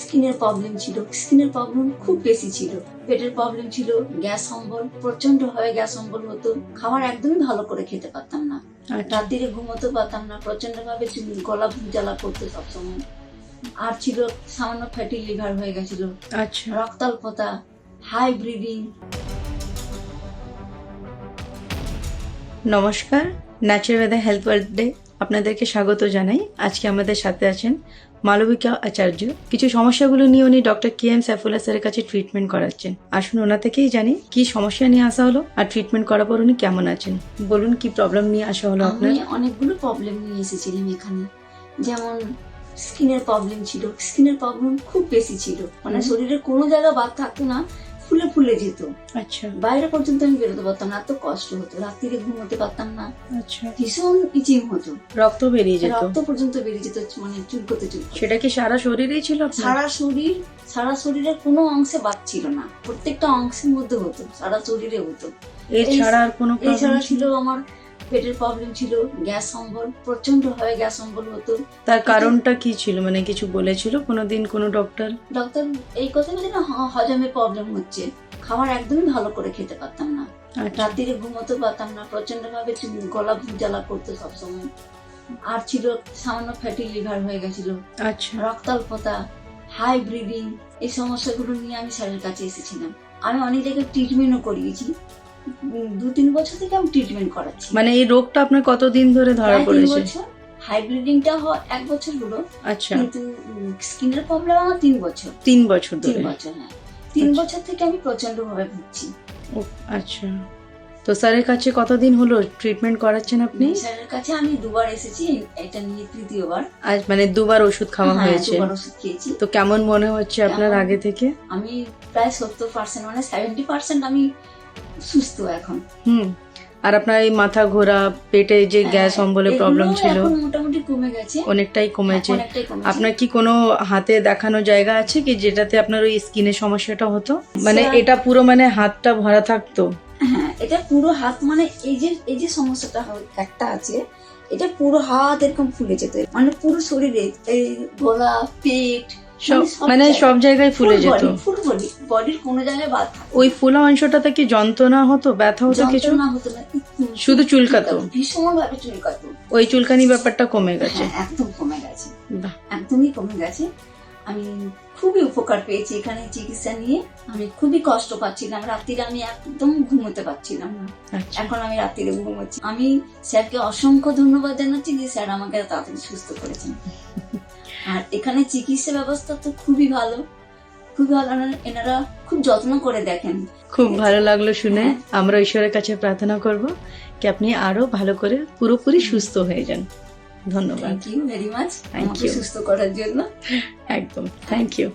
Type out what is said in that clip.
স্কিনের প্রবলেম ছিল। স্কিনের প্রবলেম খুব বেশি ছিল। পেটের প্রবলেম ছিল গ্যাস অম্বল প্রচণ্ড ভাবে গ্যাস অম্বল হতো। খাবার একদমই ভালো করে খেতে পারতাম না। আচ্ছা। রাত্রিরে ঘুমোতে পারতাম না। প্রচণ্ড ভাবে গলা জ্বালা করতো সবসময়। আর ছিল সামান্য ফ্যাটি লিভার হয়ে গেছিল। আচ্ছা। রক্তাল্পতা হাই ব্রিদিং নমস্কার। ন্যাচারাল হেলথ ওয়ার্ল্ড ডে আপনাদেরকে স্বাগত জানাই। আজকে আমাদের সাথে আছেন মালবিকা আচার্য। কিছু সমস্যাগুলো নিয়ে উনি ডক্টর কে এম সাইফুল্লাহ স্যারের কাছে ট্রিটমেন্ট করাচ্ছেন। আসুন ওনা থেকেই জানি কি সমস্যা নিয়ে আসা হলো আর ট্রিটমেন্ট করার পর উনি কেমন আছেন। বলুন কি প্রবলেম নিয়ে আসা হলো আপনার? আমি অনেকগুলো প্রবলেম নিয়ে এসেছিলাম এখানে। যেমন স্কিনের প্রবলেম ছিল। স্কিনের প্রবলেম খুব বেশি ছিল। মানে হুম। শরীরে কোনো জায়গা বাদ থাকতো না। ফুলে ফুলে যেত। আচ্ছা। বাইরে পর্যন্ত আমি বেরোতে পারতাম না এত কষ্ট হতো। রাত্রিরে ঘুমোতে পারতাম না। আচ্ছা। ভীষণ ইচিং হতো। রক্ত বেরিয়ে যেত। রক্ত পর্যন্ত বেরিয়ে যেত মানে চুলকোতে চুল সেটা কি সারা শরীরেই ছিল সারা শরীর সারা শরীরের কোনো অংশে বাদ ছিল না। প্রত্যেকটা অংশের মধ্যে হতো সারা শরীরে হতো। এছাড়া আর কোনো এছাড়া ছিল আমার পেটের প্রবলেম ছিল গ্যাস অম্বল প্রচণ্ড ভাবে গ্যাস অম্বল হতো। তার কারণটা কি ছিল? মানে কিছু বলেছিল কোনোদিন কোনো ডক্টর ডক্টর এই কথা বলে না হ- হজমে প্রবলেম হচ্ছে। খাবার একদমই ভালো করে খেতে পারতাম না। আচ্ছা। রাত্রিরে ঘুমোতে পারতাম না প্রচণ্ড ভাবে চুল- গলা জ্বালা করতো সবসময়। আর ছিল সামান্য ফ্যাটি লিভার হয়ে গেছিল। আচ্ছা। রক্তাল্পতা হাই ব্রিদিং এই সমস্যাগুলো নিয়ে আমি স্যারের কাছে এসেছিলাম। আমি অনেক জায়গায় ট্রিটমেন্টও করিয়েছি। দু তিন বছর থেকে আমি ট্রিটমেন্ট করাচ্ছি। মানে এই রোগটা আপনার কতদিন ধরে ধরা পড়েছে? বছর। হাই ব্রিদিংটা হয় এক বছর হলো। আচ্ছা। কিন্তু স্কিনের প্রবলেম আমার তিন বছর। তিন বছর তিন বছর হ্যাঁ। তিন আচ্ছা। বছর থেকে আমি প্রচণ্ড ভাবে ভুগছি আচ্ছা। তো স্যারের কাছে কতদিন হলো ট্রিটমেন্ট করাচ্ছেন আপনি? স্যারের কাছে আমি দুবার এসেছি এটা নিয়ে তৃতীয়বার। আজ মানে দুবার ওষুধ খাওয়া হ্যাঁ, হয়েছে। ওষুধ খেয়েছি। তো কেমন মনে হচ্ছে আপনার আগে থেকে? আমি প্রায় সত্তর পার্সেন্ট মানে সেভেন্টি পার্সেন্ট আমি সুস্থ এখন। হুম। আর আপনার এই মাথা ঘোরা পেটে যে গ্যাস হ্যাঁ, অম্বলের প্রবলেম ছিল মোটামুটি কমে গেছে। অনেকটাই কমেছে। আপনার কি কোনো হাতে দেখানো জায়গা আছে কি যেটাতে আপনার ওই স্কিনের সমস্যাটা হতো? মানে এটা পুরো মানে হাতটা ভরা থাকতো? হ্যাঁ এটা পুরো হাত মানে এই যে এই যে সমস্যাটা একটা আছে এটা পুরো হাত এরকম ফুলে যেত। মানে পুরো শরীরে এই গলা পেট মানে সব জায়গায় ফুলে যেত। ফুল বডি বডির কোনো জায়গায় বাদ ওই ফুলা অংশটাতে কি যন্ত্রণা হতো ব্যথা হতো কিছু? যন্ত্রণা হতো না। শুধু চুলকাতো? ভীষণ ভাবে চুলকাতো। ওই চুলকানি ব্যাপারটা কমে গেছে। হ্যাঁ একদম কমে গেছে। একদমই কমে গেছে। আমি খুবই উপকার পেয়েছি এখানে চিকিৎসা নিয়ে। আমি খুবই কষ্ট পাচ্ছিলাম। রাত্রিরে আমি একদম ঘুমোতে পারছিলাম না। আচ্ছা। এখন আমি রাত্রিরে ঘুমোচ্ছি। আমি স্যারকে অসংখ্য ধন্যবাদ জানাচ্ছি যে স্যার আমাকে তাড়াতাড়ি সুস্থ করেছেন। আর এখানে চিকিৎসা ব্যবস্থা তো খুবই ভালো। খুব ভালো এনারা- খুব যত্ন করে দেখেন। খুব ভালো লাগল শুনে। হ্যাঁ। আমরা ঈশ্বরের কাছে প্রার্থনা করব কি আপনি আরও ভালো করে পুরোপুরি সুস্থ হয়ে যান। ধন্যবাদ। Thank you very much thank you সুস্থ করার জন্য। একদম। Thank you